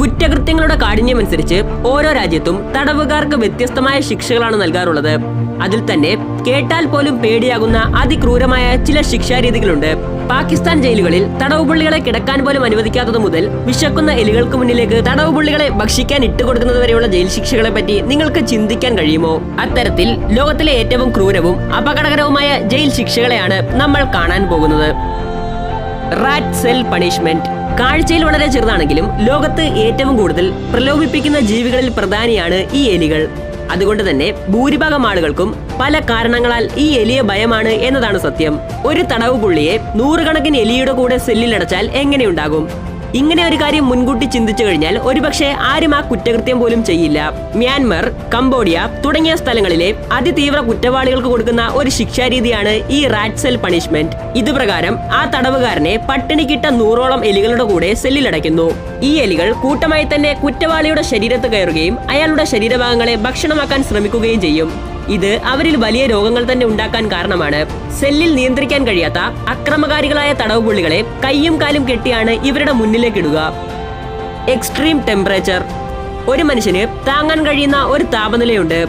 കുറ്റകൃത്യങ്ങളുടെ കാഠിന്യമനുസരിച്ച് ഓരോ രാജ്യത്തും തടവുകാർക്ക് വ്യത്യസ്തമായ ശിക്ഷകളാണ് നൽകാറുള്ളത്. അതിൽ തന്നെ കേട്ടാൽ പോലും പേടിയാകുന്ന അതിക്രൂരമായ ചില ശിക്ഷാരീതികളുണ്ട്. പാകിസ്ഥാൻ ജയിലുകളിൽ തടവുപുള്ളികളെ കിടക്കാൻ പോലും അനുവദിക്കാത്തത് മുതൽ വിശക്കുന്ന എലികൾക്ക് മുന്നിലേക്ക് തടവുപുള്ളികളെ ഭക്ഷിക്കാൻ ഇട്ടുകൊടുക്കുന്നത് വരെയുള്ള ജയിൽ ശിക്ഷകളെ പറ്റി നിങ്ങൾക്ക് ചിന്തിക്കാൻ കഴിയുമോ? അത്തരത്തിൽ ലോകത്തിലെ ഏറ്റവും ക്രൂരവും അപകടകരവുമായ ജയിൽ ശിക്ഷകളെയാണ് നമ്മൾ കാണാൻ പോകുന്നത്. Rat cell punishment. കാഴ്ചയിൽ വളരെ ചെറുതാണെങ്കിലും ലോകത്ത് ഏറ്റവും കൂടുതൽ പ്രലോഭിപ്പിക്കുന്ന ജീവികളിൽ പ്രധാനിയാണ് ഈ എലികൾ. അതുകൊണ്ട് തന്നെ ഭൂരിഭാഗം ആളുകൾക്കും പല കാരണങ്ങളാൽ ഈ എലിയെ ഭയമാണ് എന്നതാണ് സത്യം. ഒരു തടവ് പുള്ളിയെ നൂറുകണക്കിന് എലിയുടെ കൂടെ സെല്ലിലടച്ചാൽ എങ്ങനെയുണ്ടാകും ഇങ്ങനെ ഒരു കാര്യം മുൻകൂട്ടി ചിന്തിച്ചു കഴിഞ്ഞാൽ ഒരുപക്ഷെ ആരും ആ കുറ്റകൃത്യം പോലും ചെയ്യില്ല. മ്യാൻമർ കംബോഡിയ തുടങ്ങിയ സ്ഥലങ്ങളിലെ അതിതീവ്ര കുറ്റവാളികൾക്ക് കൊടുക്കുന്ന ഒരു ശിക്ഷാരീതിയാണ് ഈ റാറ്റ് സെൽ പണിഷ്മെന്റ്. ഇതുപ്രകാരം ആ തടവുകാരനെ പട്ടിണിക്കിട്ട നൂറോളം എലികളുടെ കൂടെ സെല്ലിലടയ്ക്കുന്നു ഈ എലികൾ കൂട്ടമായി തന്നെ കുറ്റവാളിയുടെ ശരീരത്ത് കയറുകയും അയാളുടെ ശരീരഭാഗങ്ങളെ ഭക്ഷണമാക്കാൻ ശ്രമിക്കുകയും ചെയ്യും. ഇത് അവരിൽ വലിയ രോഗങ്ങൾ തന്നെ ഉണ്ടാക്കാൻ കാരണമാണ്. സെല്ലിൽ നിയന്ത്രിക്കാൻ കഴിയാത്ത അക്രമകാരികളായ തടവുപുള്ളികളെ കയ്യും കാലും കെട്ടിയാണ് ഇവരുടെ മുന്നിലേക്കിടുക എക്സ്ട്രീം ടെമ്പറേച്ചർ ഒരു മനുഷ്യന് താങ്ങാൻ കഴിയുന്ന ഒരു താപനിലയുണ്ട്.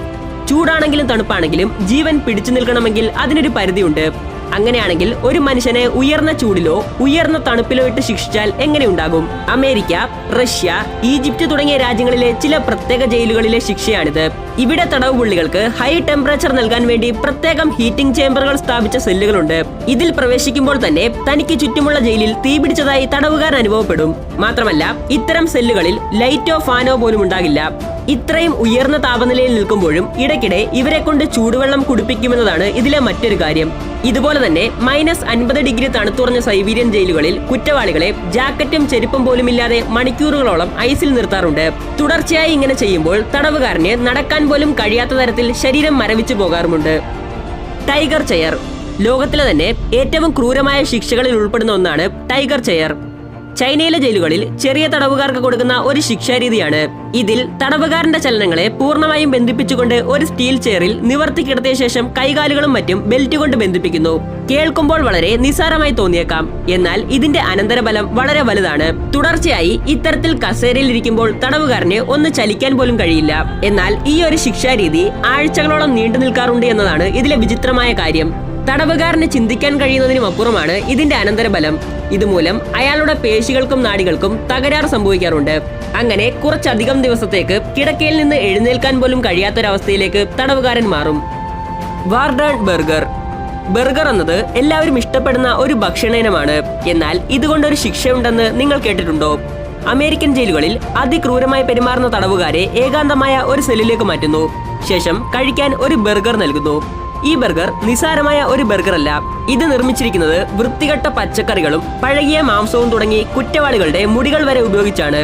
ചൂടാണെങ്കിലും തണുപ്പാണെങ്കിലും ജീവൻ പിടിച്ചു നിൽക്കണമെങ്കിൽ അതിനൊരു പരിധിയുണ്ട്. അങ്ങനെയാണെങ്കിൽ ഒരു മനുഷ്യനെ ഉയർന്ന ചൂടിലോ ഉയർന്ന തണുപ്പിലോ ഇട്ട് ശിക്ഷിച്ചാൽ എങ്ങനെയുണ്ടാകും അമേരിക്ക റഷ്യ ഈജിപ്റ്റ് തുടങ്ങിയ രാജ്യങ്ങളിലെ ചില പ്രത്യേക ജയിലുകളിലെ ശിക്ഷയാണിത്. ഇവിടെ തടവ് പുള്ളികൾക്ക് ഹൈ ടെമ്പറേച്ചർ നൽകാൻ വേണ്ടി പ്രത്യേകം ഹീറ്റിംഗ് ചേംബറുകൾ സ്ഥാപിച്ച സെല്ലുകളുണ്ട്. ഇതിൽ പ്രവേശിക്കുമ്പോൾ തന്നെ തനിക്ക് ചുറ്റുമുള്ള ജയിലിൽ തീപിടിച്ചതായി തടവുകാരൻ അനുഭവപ്പെടും. മാത്രമല്ല ഇത്തരം സെല്ലുകളിൽ ലൈറ്റോ ഫാനോ പോലും ഉണ്ടാകില്ല. ഇത്രയും ഉയർന്ന താപനിലയിൽ നിൽക്കുമ്പോഴും ഇടയ്ക്കിടെ ഇവരെ കൊണ്ട് ചൂടുവെള്ളം കുടിപ്പിക്കുമെന്നതാണ് ഇതിലെ മറ്റൊരു കാര്യം. ഇതുപോലെ തന്നെ മൈനസ് അൻപത് ഡിഗ്രി തണുത്തുറഞ്ഞ സൈബീരിയൻ ജയിലുകളിൽ കുറ്റവാളികളെ ജാക്കറ്റും ചെരുപ്പും പോലും ഇല്ലാതെ മണിക്കൂറുകളോളം ഐസിൽ നിർത്താറുണ്ട്. തുടർച്ചയായി ഇങ്ങനെ ചെയ്യുമ്പോൾ തടവുകാരന് നടക്കാൻ പോലും കഴിയാത്ത തരത്തിൽ ശരീരം മരവിച്ചു പോകാറുമുണ്ട്. Tiger chair. ലോകത്തിലെ തന്നെ ഏറ്റവും ക്രൂരമായ ശിക്ഷകളിൽ ഉൾപ്പെടുന്ന ഒന്നാണ് ടൈഗർ ചെയർ. ചൈനയിലെ ജയിലുകളിൽ ചെറിയ തടവുകാർക്ക് കൊടുക്കുന്ന ഒരു ശിക്ഷാരീതിയാണ്. ഇതിൽ തടവുകാരന്റെ ചലനങ്ങളെ പൂർണമായും ബന്ധിപ്പിച്ചുകൊണ്ട് ഒരു സ്റ്റീൽ ചെയറിൽ നിവർത്തി കിടത്തിയ ശേഷം കൈകാലുകളും മറ്റും ബെൽറ്റ് കൊണ്ട് ബന്ധിപ്പിക്കുന്നു. കേൾക്കുമ്പോൾ വളരെ നിസ്സാരമായി തോന്നിയേക്കാം. എന്നാൽ ഇതിന്റെ അനന്തരഫലം വളരെ വലുതാണ്. തുടർച്ചയായി ഇത്തരത്തിൽ കസേരയിൽ ഇരിക്കുമ്പോൾ തടവുകാരന് ഒന്ന് ചലിക്കാൻ പോലും കഴിയില്ല. എന്നാൽ ഈ ഒരു ശിക്ഷാരീതി ആഴ്ചകളോളം നീണ്ടു നിൽക്കാറുണ്ട് എന്നതാണ് ഇതിലെ വിചിത്രമായ കാര്യം. തടവുകാരന് ചിന്തിക്കാൻ കഴിയുന്നതിനും അപ്പുറമാണ് ഇതിന്റെ അനന്തരഫലം ഇതുമൂലം അയാളുടെ പേശികൾക്കും നാടികൾക്കും തകരാർ സംഭവിക്കാറുണ്ട്. അങ്ങനെ കുറച്ചധികം ദിവസത്തേക്ക് കിടക്കയിൽ നിന്ന് എഴുന്നേൽക്കാൻ പോലും കഴിയാത്തൊരവസ്ഥയിലേക്ക് തടവുകാരൻ മാറും. വാർഡൺ ബർഗർ. ബർഗർ എന്നത് എല്ലാവരും ഇഷ്ടപ്പെടുന്ന ഒരു ഭക്ഷണ ഇനമാണ് എന്നാൽ ഇതുകൊണ്ടൊരു ശിക്ഷയുണ്ടെന്ന് നിങ്ങൾ കേട്ടിട്ടുണ്ടോ? അമേരിക്കൻ ജയിലുകളിൽ അതിക്രൂരമായി പെരുമാറുന്ന തടവുകാരെ ഏകാന്തമായ ഒരു സെല്ലിലേക്ക് മാറ്റുന്നു. ശേഷം കഴിക്കാൻ ഒരു ബർഗർ നൽകുന്നു. ഈ ബർഗർ നിസാരമായ ഒരു ബർഗർ അല്ല ഇത് നിർമ്മിച്ചിരിക്കുന്നത് വൃത്തികെട്ട പച്ചക്കറികളും പഴകിയ മാംസവും തുടങ്ങി കുറ്റവാളികളുടെ മുടികൾ വരെ ഉപയോഗിച്ചാണ്.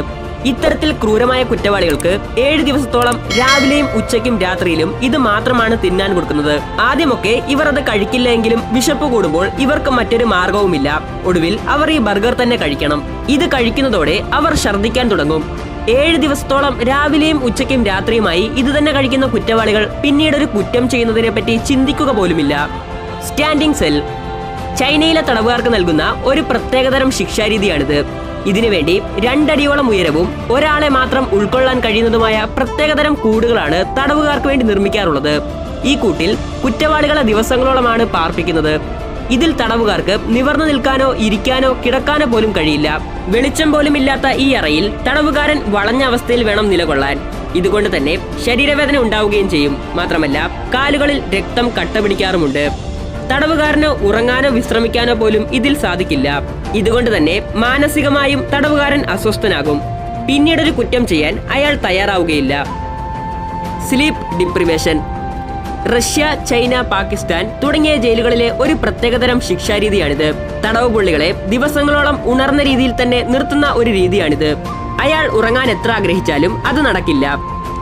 ഇത്തരത്തിൽ ക്രൂരമായ കുറ്റവാളികൾക്ക് ഏഴ് ദിവസത്തോളം രാവിലെയും ഉച്ചയ്ക്കും രാത്രിയിലും ഇത് മാത്രമാണ് തിന്നാൻ കൊടുക്കുന്നത്. ആദ്യമൊക്കെ ഇവർ അത് കഴിക്കില്ല എങ്കിലും വിശപ്പ് കൂടുമ്പോൾ ഇവർക്ക് മറ്റൊരു മാർഗവുമില്ല ഒടുവിൽ അവർ ഈ ബർഗർ തന്നെ കഴിക്കണം. ഇത് കഴിക്കുന്നതോടെ അവർ ഛർദ്ദിക്കാൻ തുടങ്ങും. ഏഴ് ദിവസത്തോളം രാവിലെയും ഉച്ചയ്ക്കും രാത്രിയുമായി ഇത് തന്നെ കഴിക്കുന്ന കുറ്റവാളികൾ പിന്നീട് ഒരു കുറ്റം ചെയ്യുന്നതിനെ പറ്റി ചിന്തിക്കുക പോലുമില്ല. Standing cell. ചൈനയിലെ തടവുകാർക്ക് നൽകുന്ന ഒരു പ്രത്യേകതരം ശിക്ഷാരീതിയാണിത്. ഇതിനുവേണ്ടി രണ്ടടിയോളം ഉയരവും ഒരാളെ മാത്രം ഉൾക്കൊള്ളാൻ കഴിയുന്നതുമായ പ്രത്യേകതരം കൂടുകളാണ് തടവുകാർക്ക് വേണ്ടി നിർമ്മിക്കാറുള്ളത്. ഈ കൂട്ടിൽ കുറ്റവാളികളെ ദിവസങ്ങളോളമാണ് പാർപ്പിക്കുന്നത്. ഇതിൽ തടവുകാർക്ക് നിവർന്നു നിൽക്കാനോ ഇരിക്കാനോ കിടക്കാനോ പോലും കഴിയില്ല. വെളിച്ചം പോലും ഇല്ലാത്ത ഈ അറയിൽ തടവുകാരൻ വളഞ്ഞ അവസ്ഥയിൽ വേണം നിലകൊള്ളാൻ. ഇതുകൊണ്ട് തന്നെ ശരീരവേദന ഉണ്ടാവുകയും ചെയ്യും. മാത്രമല്ല കാലുകളിൽ രക്തം കട്ട പിടിക്കാറുമുണ്ട് തടവുകാരന് ഉറങ്ങാനോ വിശ്രമിക്കാനോ പോലും ഇതിൽ സാധിക്കില്ല. ഇതുകൊണ്ട് തന്നെ മാനസികമായും തടവുകാരൻ അസ്വസ്ഥനാകും. പിന്നീടൊരു കുറ്റം ചെയ്യാൻ അയാൾ തയ്യാറാവുകയില്ല. Sleep deprivation Russia China Pakistan തുടങ്ങിയ ജയിലുകളിലെ ഒരു പ്രത്യേകതരം ശിക്ഷാരീതിയാണിത്. തടവ് പുള്ളികളെ ദിവസങ്ങളോളം ഉണർന്ന രീതിയിൽ തന്നെ നിർത്തുന്ന ഒരു രീതിയാണിത്. അയാൾ ഉറങ്ങാൻ എത്ര ആഗ്രഹിച്ചാലും അത് നടക്കില്ല.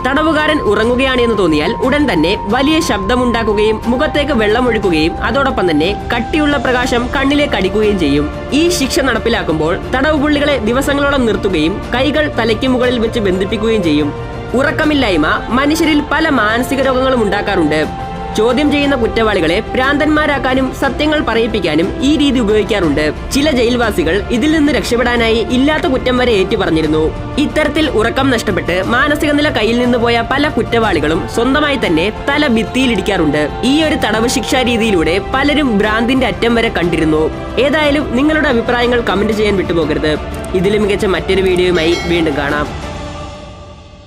തടവുകാരൻ ഉറങ്ങുകയാണ് എന്ന് തോന്നിയാൽ ഉടൻ തന്നെ വലിയ ശബ്ദമുണ്ടാക്കുകയും മുഖത്തേക്ക് വെള്ളമൊഴുക്കുകയും അതോടൊപ്പം തന്നെ കട്ടിയുള്ള പ്രകാശം കണ്ണിലേക്ക് അടിക്കുകയും ചെയ്യും. ഈ ശിക്ഷ നടപ്പിലാക്കുമ്പോൾ തടവുപുള്ളികളെ ദിവസങ്ങളോളം നിർത്തുകയും കൈകൾ തലയ്ക്ക് മുകളിൽ വെച്ച് ബന്ധിപ്പിക്കുകയും ചെയ്യും. ഉറക്കമില്ലായ്മ മനുഷ്യരിൽ പല മാനസിക രോഗങ്ങളും ഉണ്ടാക്കാറുണ്ട്. ചോദ്യം ചെയ്യുന്ന കുറ്റവാളികളെ ഭ്രാന്തന്മാരാക്കാനും സത്യങ്ങൾ പറയിപ്പിക്കാനും ഈ രീതി ഉപയോഗിക്കാറുണ്ട്. ചില ജയിൽവാസികൾ ഇതിൽ നിന്ന് രക്ഷപ്പെടാനായി ഇല്ലാത്ത കുറ്റം വരെ ഏറ്റുപറഞ്ഞിരുന്നു. ഇത്തരത്തിൽ ഉറക്കം നഷ്ടപ്പെട്ട് മാനസിക നില കയ്യിൽ നിന്ന് പോയ പല കുറ്റവാളികളും സ്വന്തമായി തന്നെ തല ഭിത്തിയിലിടിക്കാറുണ്ട്. ഈ ഒരു തടവ് ശിക്ഷാ രീതിയിലൂടെ പലരും ഭ്രാന്തിന്റെ അറ്റം വരെ കണ്ടിരുന്നു. ഏതായാലും നിങ്ങളുടെ അഭിപ്രായങ്ങൾ കമന്റ് ചെയ്യാൻ വിട്ടുപോകരുത്. ഇതിലും മികച്ച മറ്റൊരു വീഡിയോയുമായി വീണ്ടും കാണാം.